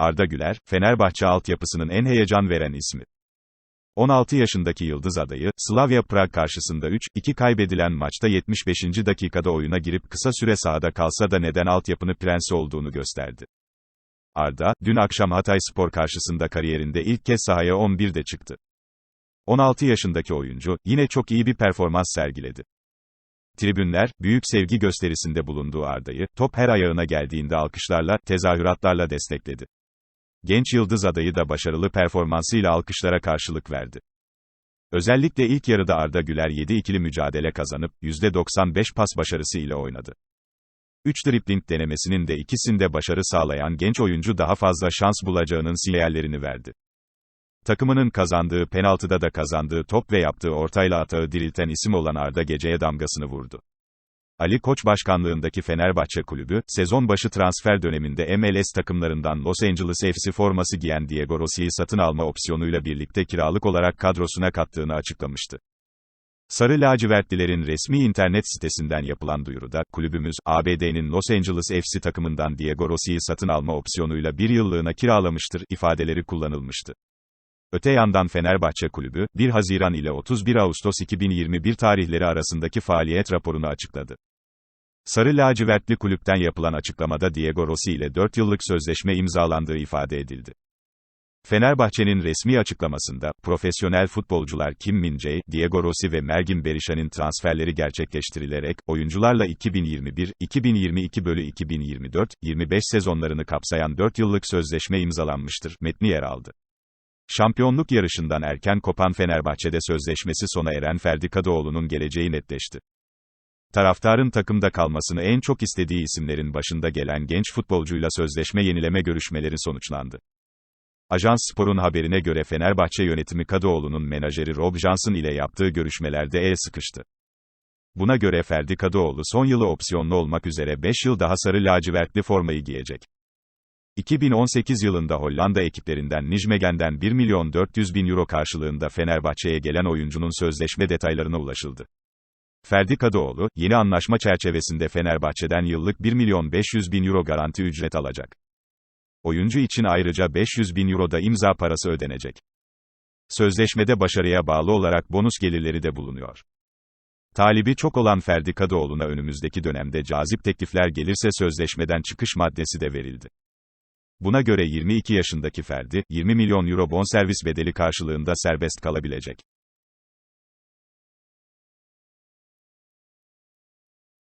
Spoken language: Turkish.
Arda Güler, Fenerbahçe altyapısının en heyecan veren ismi. 16 yaşındaki yıldız adayı, Slavia Prag karşısında 3-2 kaybedilen maçta 75. dakikada oyuna girip kısa süre sahada kalsa da neden altyapını prensi olduğunu gösterdi. Arda, dün akşam Hatay Spor karşısında kariyerinde ilk kez sahaya 11'de çıktı. 16 yaşındaki oyuncu, yine çok iyi bir performans sergiledi. Tribünler, büyük sevgi gösterisinde bulunduğu Arda'yı, top her ayağına geldiğinde alkışlarla, tezahüratlarla destekledi. Genç yıldız adayı da başarılı performansıyla alkışlara karşılık verdi. Özellikle ilk yarıda Arda Güler 7 ikili mücadele kazanıp, %95 pas başarısı ile oynadı. 3 dribling denemesinin de ikisinde başarı sağlayan genç oyuncu daha fazla şans bulacağının sinyallerini verdi. Takımının kazandığı penaltıda da kazandığı top ve yaptığı ortayla atağı dirilten isim olan Arda geceye damgasını vurdu. Ali Koç başkanlığındaki Fenerbahçe kulübü, sezon başı transfer döneminde MLS takımlarından Los Angeles FC forması giyen Diego Rossi'yi satın alma opsiyonuyla birlikte kiralık olarak kadrosuna kattığını açıklamıştı. Sarı lacivertlilerin resmi internet sitesinden yapılan duyuruda, kulübümüz, ABD'nin Los Angeles FC takımından Diego Rossi'yi satın alma opsiyonuyla bir yıllığına kiralamıştır, ifadeleri kullanılmıştı. Öte yandan Fenerbahçe Kulübü, 1 Haziran ile 31 Ağustos 2021 tarihleri arasındaki faaliyet raporunu açıkladı. Sarı lacivertli kulüpten yapılan açıklamada Diego Rossi ile 4 yıllık sözleşme imzalandığı ifade edildi. Fenerbahçe'nin resmi açıklamasında, profesyonel futbolcular Kim Min-jae, Diego Rossi ve Mergin Berisha'nın transferleri gerçekleştirilerek, oyuncularla 2021-2022 bölü 2024-25 sezonlarını kapsayan 4 yıllık sözleşme imzalanmıştır, metni yer aldı. Şampiyonluk yarışından erken kopan Fenerbahçe'de sözleşmesi sona eren Ferdi Kadıoğlu'nun geleceği netleşti. Taraftarın takımda kalmasını en çok istediği isimlerin başında gelen genç futbolcuyla sözleşme yenileme görüşmeleri sonuçlandı. Ajans Spor'un haberine göre Fenerbahçe yönetimi Kadıoğlu'nun menajeri Rob Johnson ile yaptığı görüşmelerde el sıkıştı. Buna göre Ferdi Kadıoğlu son yılı opsiyonlu olmak üzere 5 yıl daha sarı lacivertli formayı giyecek. 2018 yılında Hollanda ekiplerinden Nijmegen'den 1 milyon 400 bin euro karşılığında Fenerbahçe'ye gelen oyuncunun sözleşme detaylarına ulaşıldı. Ferdi Kadıoğlu, yeni anlaşma çerçevesinde Fenerbahçe'den yıllık 1 milyon 500 bin euro garanti ücret alacak. Oyuncu için ayrıca 500 bin euro da imza parası ödenecek. Sözleşmede başarıya bağlı olarak bonus gelirleri de bulunuyor. Talibi çok olan Ferdi Kadıoğlu'na önümüzdeki dönemde cazip teklifler gelirse sözleşmeden çıkış maddesi de verildi. Buna göre 22 yaşındaki Ferdi, 20 milyon euro bonservis bedeli karşılığında serbest kalabilecek.